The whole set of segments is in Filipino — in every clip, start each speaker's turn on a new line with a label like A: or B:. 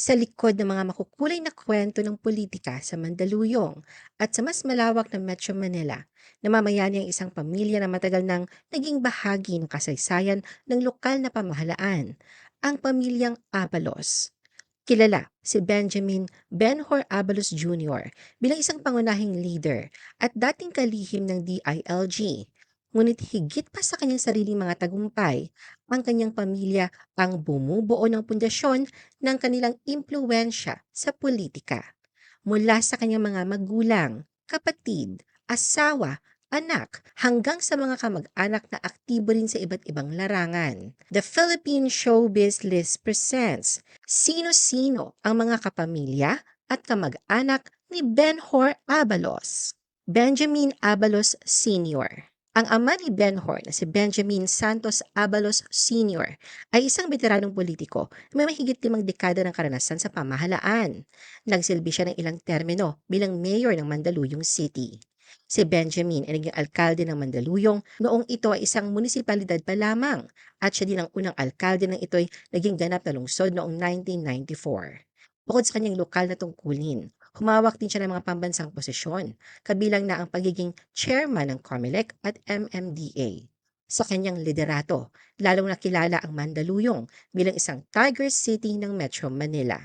A: sa likod ng mga makukulay na kwento ng politika sa Mandaluyong at sa mas malawak na Metro Manila, namamayani ang isang pamilya na matagal nang naging bahagi ng kasaysayan ng lokal na pamahalaan, ang pamilyang Abalos. Kilala si Benjamin Benhur Abalos Jr. bilang isang pangunahing leader at dating kalihim ng DILG. Ngunit higit pa sa kanyang sariling mga tagumpay, ang kanyang pamilya ang bumubuo ng pundasyon ng kanilang impluensya sa politika. Mula sa kanyang mga magulang, kapatid, asawa, anak, hanggang sa mga kamag-anak na aktibo rin sa iba't ibang larangan. The Philippine Showbiz List presents Sino-sino ang mga kapamilya at kamag-anak ni Benhor Abalos. Benjamin Abalos Sr. Ang ama ni Benhor na si Benjamin Santos Abalos Sr. ay isang veteranong politiko na may mahigit limang dekada ng karanasan sa pamahalaan. Nagsilbi siya ng ilang termino bilang mayor ng Mandaluyong City. Si Benjamin ay naging alkalde ng Mandaluyong noong ito ay isang munisipalidad pa lamang at siya din ang unang alkalde ng ito'y naging ganap na lungsod noong 1994. Bukod sa kanyang lokal na tungkulin, humawak din siya ng mga pambansang posisyon, kabilang na ang pagiging chairman ng COMELEC at MMDA. Sa kanyang liderato, lalong nakilala ang Mandaluyong bilang isang Tiger City ng Metro Manila.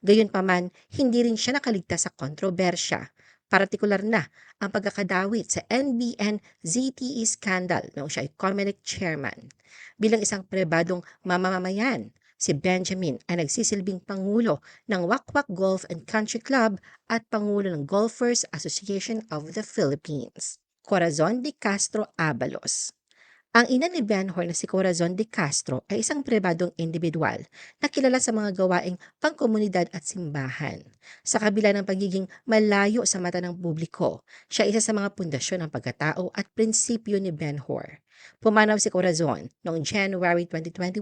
A: Gayunpaman, hindi rin siya nakaligtas sa kontrobersya Partikular na ang pagkakadawit sa NBN ZTE scandal noong siya ay COMELEC chairman. Bilang isang prebadong mamamayan, si Benjamin ay nagsisilbing Pangulo ng Wakwak Golf and Country Club at Pangulo ng Golfers Association of the Philippines. Corazon de Castro Abalos ang ina ni Benhor na si Corazon de Castro ay isang pribadong individual na kilala sa mga gawaing pangkomunidad at simbahan. Sa kabila ng pagiging malayo sa mata ng publiko, siya isa sa mga pundasyon ng pagkatao at prinsipyo ni Benhor. Pumanaw si Corazon noong January 2021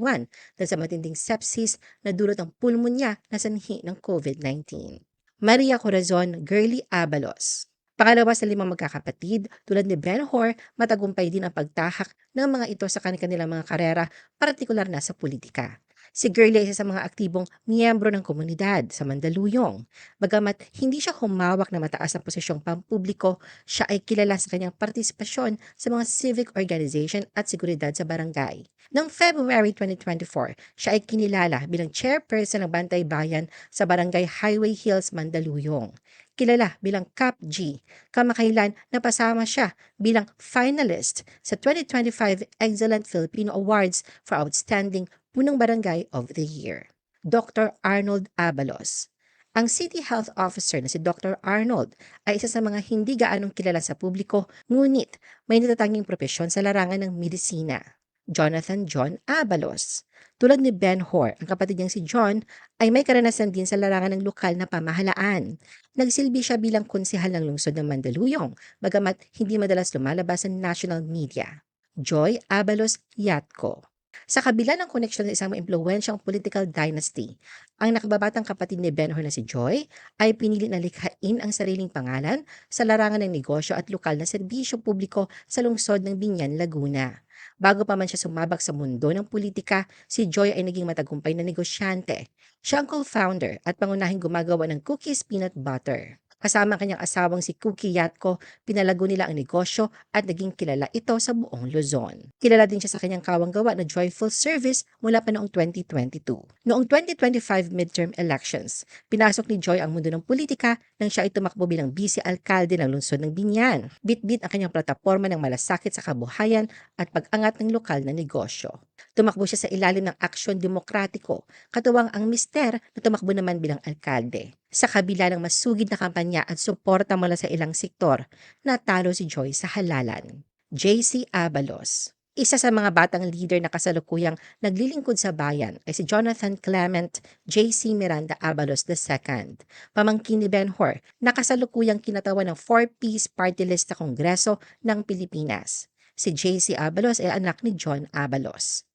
A: dahil sa matinding sepsis na dulot ng pulmonya na sanhi ng COVID-19. Maria Corazon Girly Abalos Pangalawa sa limang magkakapatid, tulad ni Ben Hor, matagumpay din ang pagtahak ng mga ito sa kanilang mga karera, partikular na sa politika. Si Gurley ay isa sa mga aktibong miyembro ng komunidad sa Mandaluyong. Bagamat hindi siya humawak na mataas na posisyong pampubliko, siya ay kilala sa kanyang partisipasyon sa mga civic organization at seguridad sa barangay. Noong February 2024, siya ay kinilala bilang chairperson ng Bantay Bayan sa Barangay Highway Hills, Mandaluyong kilala bilang Cap G. Kamakailan napasama siya bilang finalist sa 2025 Excellent Filipino Awards for Outstanding Punong Barangay of the Year. Dr. Arnold Abalos ang City Health Officer na si Dr. Arnold ay isa sa mga hindi gaanong kilala sa publiko ngunit may natatanging propesyon sa larangan ng medisina. Jonathan John Abalos. Tulad ni Ben Hor, ang kapatid niyang si John ay may karanasan din sa larangan ng lokal na pamahalaan. Nagsilbi siya bilang konsehal ng lungsod ng Mandaluyong, bagamat hindi madalas lumalabas sa national media. Joy Abalos Yatko. Sa kabila ng koneksyon sa isang maimpluwensyang political dynasty, ang nakababatang kapatid ni Benhor na si Joy ay pinili na likhain ang sariling pangalan sa larangan ng negosyo at lokal na serbisyo publiko sa lungsod ng Binyan, Laguna. Bago pa man siya sumabak sa mundo ng politika, si Joy ay naging matagumpay na negosyante. Siya ang co-founder at pangunahing gumagawa ng cookies peanut butter. Kasama ang kanyang asawang si Cookie Yatko, pinalago nila ang negosyo at naging kilala ito sa buong Luzon. Kilala din siya sa kanyang kawang gawa na Joyful Service mula pa noong 2022. Noong 2025 midterm elections, pinasok ni Joy ang mundo ng politika nang siya ay tumakbo bilang vice-alkalde ng lungsod ng Binyan. Bit-bit ang kanyang plataforma ng malasakit sa kabuhayan at pag-angat ng lokal na negosyo. Tumakbo siya sa ilalim ng aksyon demokratiko, katuwang ang mister na tumakbo naman bilang alkalde. Sa kabila ng masugid na kampanya at suporta mula sa ilang sektor, natalo si Joy sa halalan. JC Abalos isa sa mga batang leader na kasalukuyang naglilingkod sa bayan ay si Jonathan Clement J.C. Miranda Abalos II, pamangkin ni Ben Hor na kasalukuyang kinatawan ng 4-piece party list sa Kongreso ng Pilipinas. Si J.C. Abalos ay anak ni John Abalos.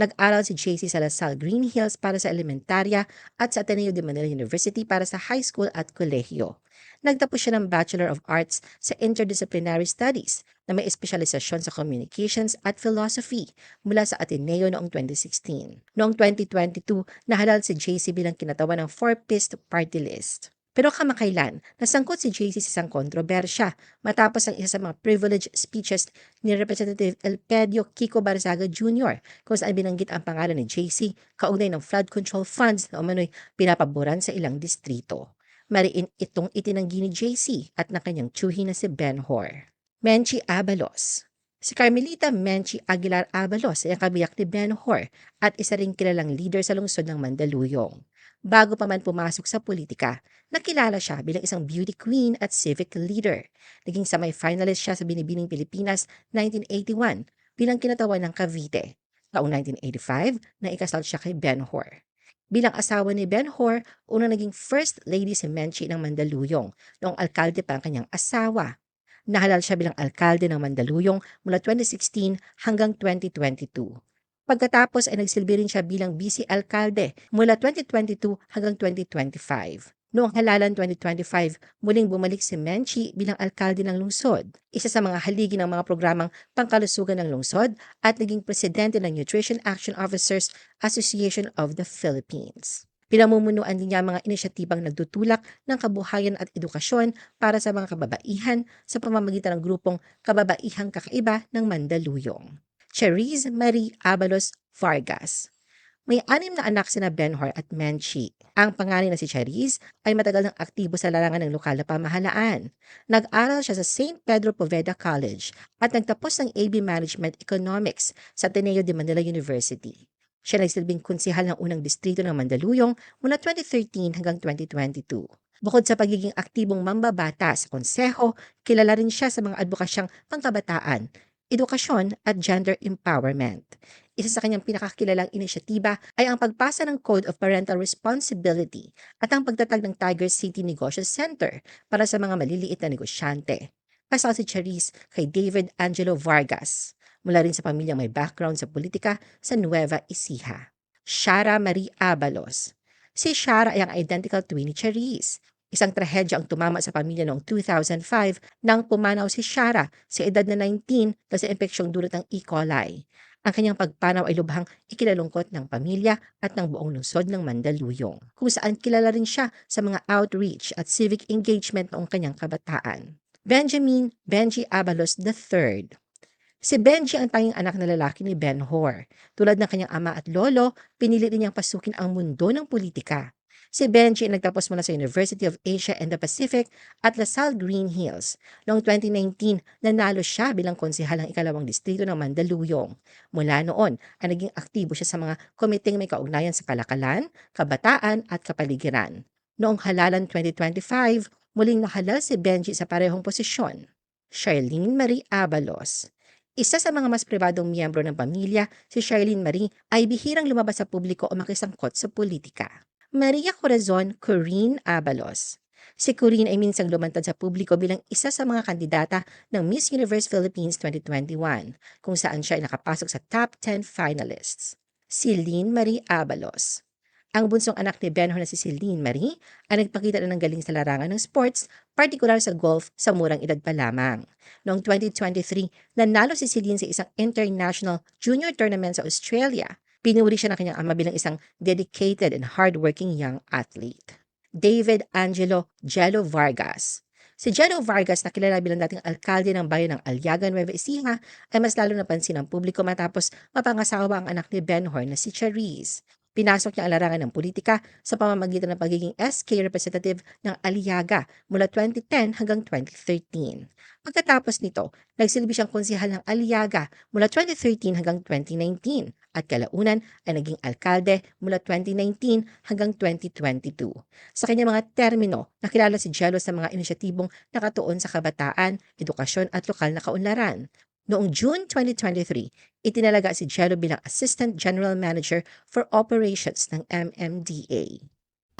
A: Nag-aral si JC sa LaSalle Green Hills para sa elementarya at sa Ateneo de Manila University para sa high school at kolehiyo. Nagtapos siya ng Bachelor of Arts sa Interdisciplinary Studies na may espesyalisasyon sa Communications at Philosophy mula sa Ateneo noong 2016. Noong 2022, nahalal si JC bilang kinatawan ng four-pist party list. Pero kamakailan, nasangkot si JC sa isang kontrobersya matapos ang isa sa mga privileged speeches ni Representative Elpedio Kiko Barzaga Jr. kung saan binanggit ang pangalan ni JC kaugnay ng flood control funds na umano'y pinapaboran sa ilang distrito. Mariin itong itinanggi ni JC at na kanyang tsuhi na si Ben Hor. Menchi Abalos Si Carmelita Menchi Aguilar Abalos ay ang kabiyak ni Ben Hor at isa ring kilalang leader sa lungsod ng Mandaluyong. Bago pa man pumasok sa politika, nakilala siya bilang isang beauty queen at civic leader. Naging semi-finalist siya sa Binibining Pilipinas 1981 bilang kinatawan ng Cavite. Taong 1985, naikasal siya kay Ben Hor. Bilang asawa ni Ben Hor, unang naging First Lady si Menchi ng Mandaluyong noong alkalde pa ang kanyang asawa. Nahalal siya bilang alkalde ng Mandaluyong mula 2016 hanggang 2022. Pagkatapos ay nagsilbi rin siya bilang vice alkalde mula 2022 hanggang 2025. Noong halalan 2025, muling bumalik si Menchi bilang alkalde ng lungsod. Isa sa mga haligi ng mga programang pangkalusugan ng lungsod at naging presidente ng Nutrition Action Officers Association of the Philippines. Pinamumunuan din niya mga inisyatibang nagtutulak ng kabuhayan at edukasyon para sa mga kababaihan sa pamamagitan ng grupong Kababaihang Kakaiba ng Mandaluyong. Cherise Marie Abalos Vargas. May anim na anak sina Benhor at Menchi. Ang panganay na si Cherise ay matagal ng aktibo sa larangan ng lokal na pamahalaan. Nag-aral siya sa St. Pedro Poveda College at nagtapos ng AB Management Economics sa Ateneo de Manila University. Siya nagsilbing konsihal ng unang distrito ng Mandaluyong mula 2013 hanggang 2022. Bukod sa pagiging aktibong mambabata sa konseho, kilala rin siya sa mga advokasyang pangkabataan, edukasyon at gender empowerment. Isa sa kanyang pinakakilalang inisyatiba ay ang pagpasa ng Code of Parental Responsibility at ang pagtatag ng Tiger City Negosyo Center para sa mga maliliit na negosyante. Kasal si Charisse kay David Angelo Vargas, mula rin sa pamilyang may background sa politika sa Nueva Ecija. Shara Marie Abalos. Si Shara ay ang identical twin ni Charisse. Isang trahedya ang tumama sa pamilya noong 2005 nang pumanaw si Shara sa edad na 19 dahil sa impeksyong dulot ng E. coli. Ang kanyang pagpanaw ay lubhang ikinalungkot ng pamilya at ng buong lungsod ng Mandaluyong, kung saan kilala rin siya sa mga outreach at civic engagement noong kanyang kabataan. Benjamin Benji Abalos III Si Benji ang tanging anak na lalaki ni Ben Hor. Tulad ng kanyang ama at lolo, pinili rin niyang pasukin ang mundo ng politika. Si Benji nagtapos mula sa University of Asia and the Pacific at LaSalle Green Hills. Noong 2019, nanalo siya bilang konsihal ng ikalawang distrito ng Mandaluyong. Mula noon, ay naging aktibo siya sa mga komiteng may kaugnayan sa kalakalan, kabataan at kapaligiran. Noong halalan 2025, muling nahalal si Benji sa parehong posisyon. Charlene Marie Abalos isa sa mga mas pribadong miyembro ng pamilya, si Charlene Marie ay bihirang lumabas sa publiko o makisangkot sa politika. Maria Corazon Corinne Abalos. Si Corinne ay minsang lumantad sa publiko bilang isa sa mga kandidata ng Miss Universe Philippines 2021, kung saan siya ay nakapasok sa top 10 finalists. Si Lynn Marie Abalos. Ang bunsong anak ni Benhor na si Celine Marie ay nagpakita na ng galing sa larangan ng sports, partikular sa golf sa murang edad pa lamang. Noong 2023, nanalo si Celine sa isang international junior tournament sa Australia Pinuri siya ng kanyang ama bilang isang dedicated and hardworking young athlete. David Angelo Jello Vargas. Si Jello Vargas na kilala bilang dating alkalde ng bayan ng Aliaga, Nueva Ecija ay mas lalo napansin ng publiko matapos mapangasawa ang anak ni Ben Horn na si Charisse. Pinasok niya ang larangan ng politika sa pamamagitan ng pagiging SK representative ng Aliaga mula 2010 hanggang 2013. Pagkatapos nito, nagsilbi siyang konsihal ng Aliaga mula 2013 hanggang 2019 at kalaunan ay naging alkalde mula 2019 hanggang 2022. Sa kanyang mga termino, nakilala si Jello sa mga inisyatibong nakatuon sa kabataan, edukasyon at lokal na kaunlaran. Noong June 2023, itinalaga si Jello bilang Assistant General Manager for Operations ng MMDA.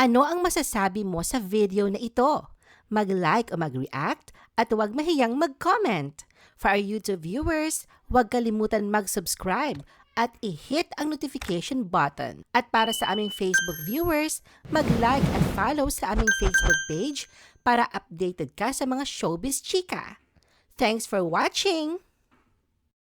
B: Ano ang masasabi mo sa video na ito? Mag-like o mag-react at huwag mahiyang mag-comment. For our YouTube viewers, huwag kalimutan mag-subscribe at i-hit ang notification button. At para sa aming Facebook viewers, mag-like at follow sa aming Facebook page para updated ka sa mga showbiz chika. Thanks for watching!